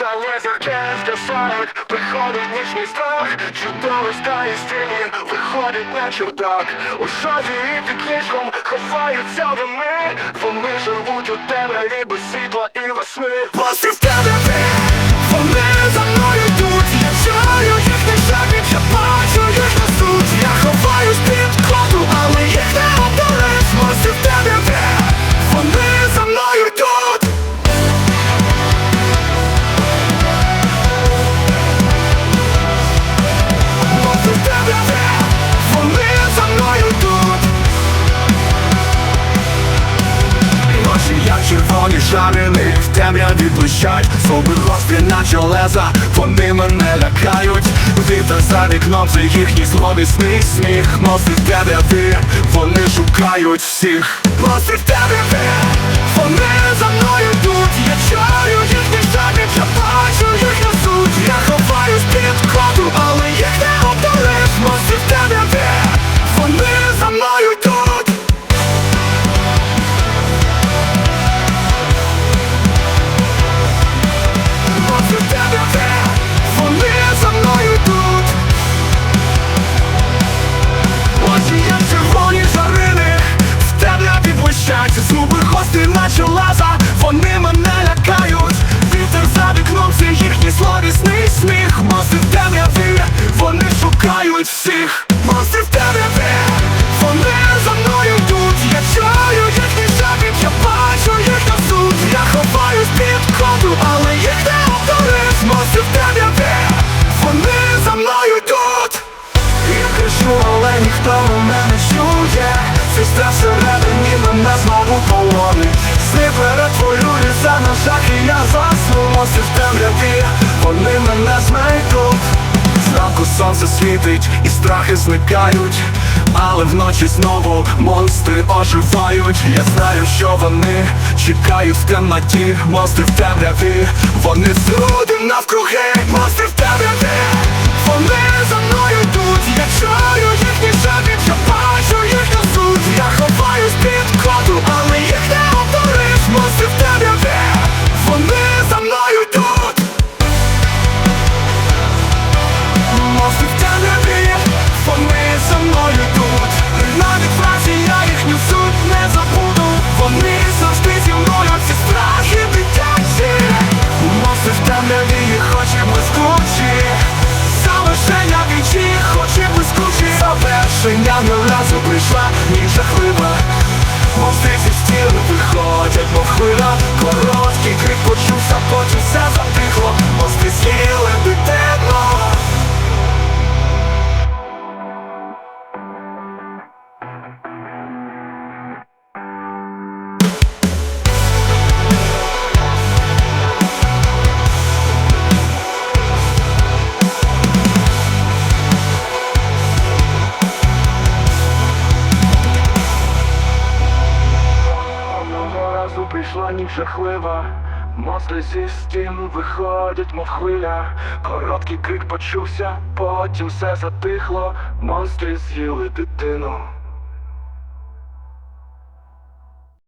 Лезер зірке скасають, приходить нічний страх Чудовий стає з тіні, виходить на чердак. У шоді і під ліжком ховаються вони. Вони живуть у темряві без світла і весни. Пострів темряви, вони червоні в темряві блищать. Зуби гострі наче леза, вони мене лякають. Вітер за вікном, це їхній зловісний сміх Мости в темряві, вони шукають всіх. Мости я але ніхто мене не чує. Цей страх всередині мене знову полонить. Сни перетворюються на жах і я засну. Мости в темряві, вони мене знайдуть. Зранку сонце світить і страхи зникають. Але вночі знову монстри оживають. Я знаю, що вони чекають в темноті. Монстри в темряві, вони всюди навкруги. Монстри в темряві, Завершення не разу прийшла, ніж жахлива. Мов зі стіни виходять, мов хвиля Короткий крик почувся, прийшла ніч жахлива. Монстри зі стін виходять, мов хвиля. Короткий крик почувся, потім все затихло. Монстри з'їли дитину